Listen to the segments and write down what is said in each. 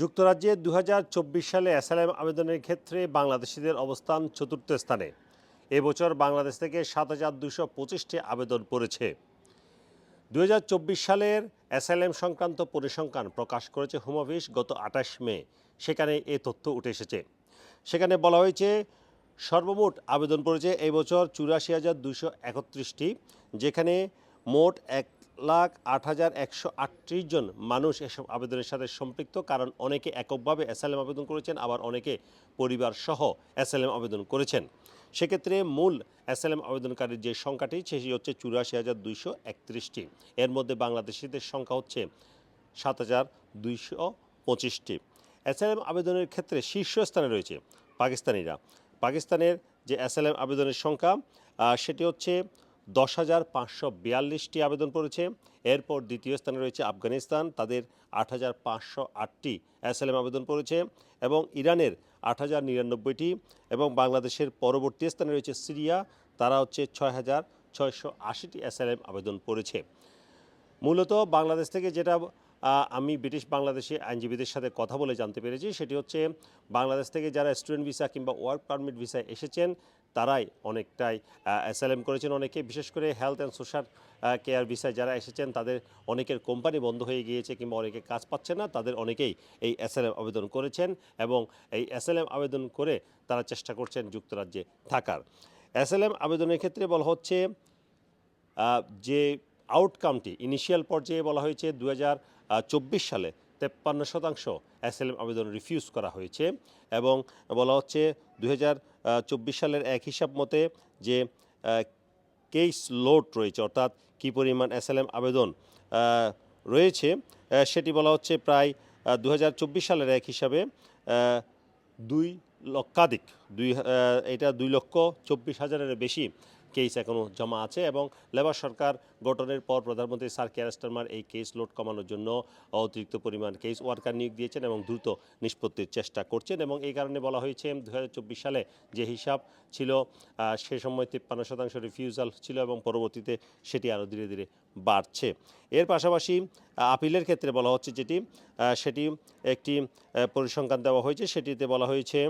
যুক্তরাজ্যে দু হাজার চব্বিশ সালে অ্যাসাইলাম আবেদনের ক্ষেত্রে বাংলাদেশিদের অবস্থান চতুর্থ স্থানে। এবছর বাংলাদেশ থেকে সাত হাজার দুশো পঁচিশটি আবেদন পড়েছে। দু হাজার চব্বিশ সালের অ্যাসাইলাম সংক্রান্ত পরিসংখ্যান প্রকাশ করেছে হোম অফিস গত আঠাশ মে। সেখানে এ তথ্য উঠে এসেছে। সেখানে বলা হয়েছে, সর্বমোট আবেদন পড়েছে এই বছর চুরাশি হাজার দুশো একত্রিশটি, যেখানে মোট এক লাখ আট হাজার একশো আটত্রিশ জন মানুষ এসব আবেদনের সাথে সম্পৃক্ত, কারণ অনেকে এককভাবে অ্যাসাইলাম আবেদন করেছেন, আবার অনেকে পরিবার সহ অ্যাসাইলাম আবেদন করেছেন। সেক্ষেত্রে মূল অ্যাসাইলাম আবেদনকারীর যে সংখ্যাটি, সেটি হচ্ছে চুরাশি হাজার দুইশো একত্রিশটি। এর মধ্যে বাংলাদেশিদের সংখ্যা হচ্ছে সাত হাজার দুইশো পঁচিশটি। অ্যাসাইলাম আবেদনের ক্ষেত্রে শীর্ষস্থানে রয়েছে পাকিস্তানিরা। পাকিস্তানের যে অ্যাসাইলাম আবেদনের সংখ্যা সেটি হচ্ছে দশ হাজার পাঁচশো বিয়াল্লিশটি আবেদন পড়েছে। এরপর দ্বিতীয় স্থানে রয়েছে আফগানিস্তান, তাদের আট হাজার পাঁচশো আটটি অ্যাসেলেম আবেদন পড়েছে এবং ইরানের আট হাজার নিরানব্বইটি এবং বাংলাদেশের পরবর্তী স্থানে রয়েছে সিরিয়া, তারা হচ্ছে ছয় হাজার ছয়শো আশিটি অ্যাসেলেম আবেদন পড়েছে। মূলত বাংলাদেশ থেকে যেটা আমি ব্রিটিশ বাংলাদেশি আইনজীবীদের সাথে কথা বলে জানতে পেরেছি, সেটি হচ্ছে বাংলাদেশ থেকে যারা স্টুডেন্ট ভিসা কিংবা ওয়ার্ক পারমিট ভিসায় এসেছেন, তারাই অনেকটাই অ্যাসাইলেম করেছেন অনেকে। বিশেষ করে হেলথ অ্যান্ড সোশ্যাল কেয়ার ভিসায় যারা এসেছেন, তাদের অনেকের কোম্পানি বন্ধ হয়ে গিয়েছে কিংবা অনেকে কাজ পাচ্ছে না, তাদের অনেকেই এই অ্যাসাইলেম আবেদন করেছেন এবং এই অ্যাসাইলেম আবেদন করে তারা চেষ্টা করছেন যুক্তরাজ্যে থাকার। অ্যাসাইলেম আবেদনের ক্ষেত্রে বলা হচ্ছে যে আউটকামটি ইনিশিয়াল পর্যায়ে বলা হয়েছে দু সালে তেপ্পান্ন শতাংশ অ্যাসাইলাম আবেদন রিফিউজ করা হয়েছে এবং বলা হচ্ছে দু সালের এক হিসাব মতে যে কেস লোড রয়েছে, অর্থাৎ কী পরিমাণ অ্যাসাইলাম আবেদন রয়েছে সেটি বলা হচ্ছে প্রায় দু হাজার চব্বিশ সালের এক হিসাবে দুই লক্ষাধিক, দুই এটা দুই লক্ষ চব্বিশ হাজারের বেশি কেস এখনও জমা আছে এবং লেবার সরকার গঠনের পর প্রধানমন্ত্রী স্যার কেয়ার স্টারমার এই কেস লোড কমানোর জন্য অতিরিক্ত পরিমাণ কেস ওয়ার্কার নিয়োগ দিয়েছেন এবং দ্রুত নিষ্পত্তির চেষ্টা করছেন এবং এই কারণে বলা হয়েছে দু হাজার চব্বিশ সালে যে হিসাব ছিল সে সময় তিপ্পান্ন শতাংশ রিফিউজাল ছিল এবং পরবর্তীতে সেটি আরও ধীরে ধীরে বাড়ছে। এর পাশাপাশি আপিলের ক্ষেত্রে বলা হচ্ছে যেটি সেটি একটি পরিসংখ্যান দেওয়া হয়েছে। সেটিতে বলা হয়েছে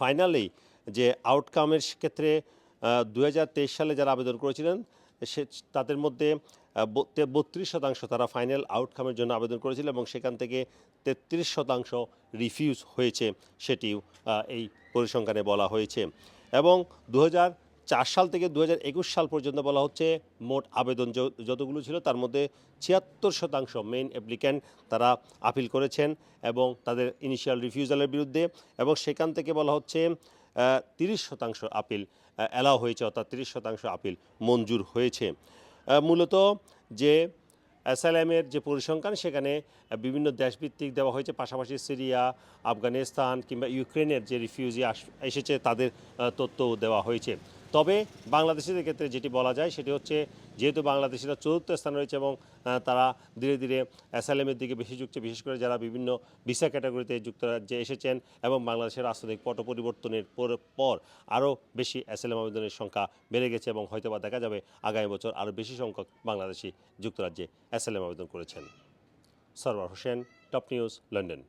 ফাইনালি যে আউটকামের ক্ষেত্রে দু হাজার তেইশ সালে যারা আবেদন করেছিলেন, সে তাদের মধ্যে বত্রিশ শতাংশ তারা ফাইনাল আউটকামের জন্য আবেদন করেছিল এবং সেখান থেকে তেত্রিশ শতাংশ রিফিউজ হয়েছে সেটিও এই পরিসংখ্যানে বলা হয়েছে। এবং দু চার সাল থেকে দু হাজার একুশ সাল পর্যন্ত বলা হচ্ছে মোট আবেদন যতগুলো ছিল তার মধ্যে ছিয়াত্তর শতাংশ মেইন অ্যাপ্লিক্যান্ট তারা আপিল করেছেন এবং তাদের ইনিশিয়াল রিফিউজালের বিরুদ্ধে এবং সেখান থেকে বলা হচ্ছে তিরিশ শতাংশ আপিল অ্যালাও হয়েছে, অর্থাৎ তিরিশ শতাংশ আপিল মঞ্জুর হয়েছে। মূলত যে অ্যাসাইলামের যে পরিসংখ্যান, সেখানে বিভিন্ন দেশভিত্তিক দেওয়া হয়েছে, পাশাপাশি সিরিয়া, আফগানিস্তান কিংবা ইউক্রেনের যে রিফিউজি এসেছে, তাদের তথ্যও দেওয়া হয়েছে। তবে বাংলাদেশিদের ক্ষেত্রে যেটি বলা যায় সেটি হচ্ছে যেহেতু বাংলাদেশিরা চতুর্থ স্থানে রয়েছে এবং তারা ধীরে ধীরে অ্যাসাইলামের দিকে বেশি ঝুঁকছে, বিশেষ করে যারা বিভিন্ন ভিসা ক্যাটাগরিতে যুক্তরাজ্যে এসেছেন এবং বাংলাদেশের রাজনৈতিক পট পরিবর্তনের পর- পর আরও বেশি অ্যাসাইলাম আবেদনের সংখ্যা বেড়ে গেছে এবং হয়তোবা দেখা যাবে আগামী বছর আরও বেশি সংখ্যক বাংলাদেশি যুক্তরাজ্যে অ্যাসাইলাম আবেদন করেছেন। Sarwar Hossain, top news, London.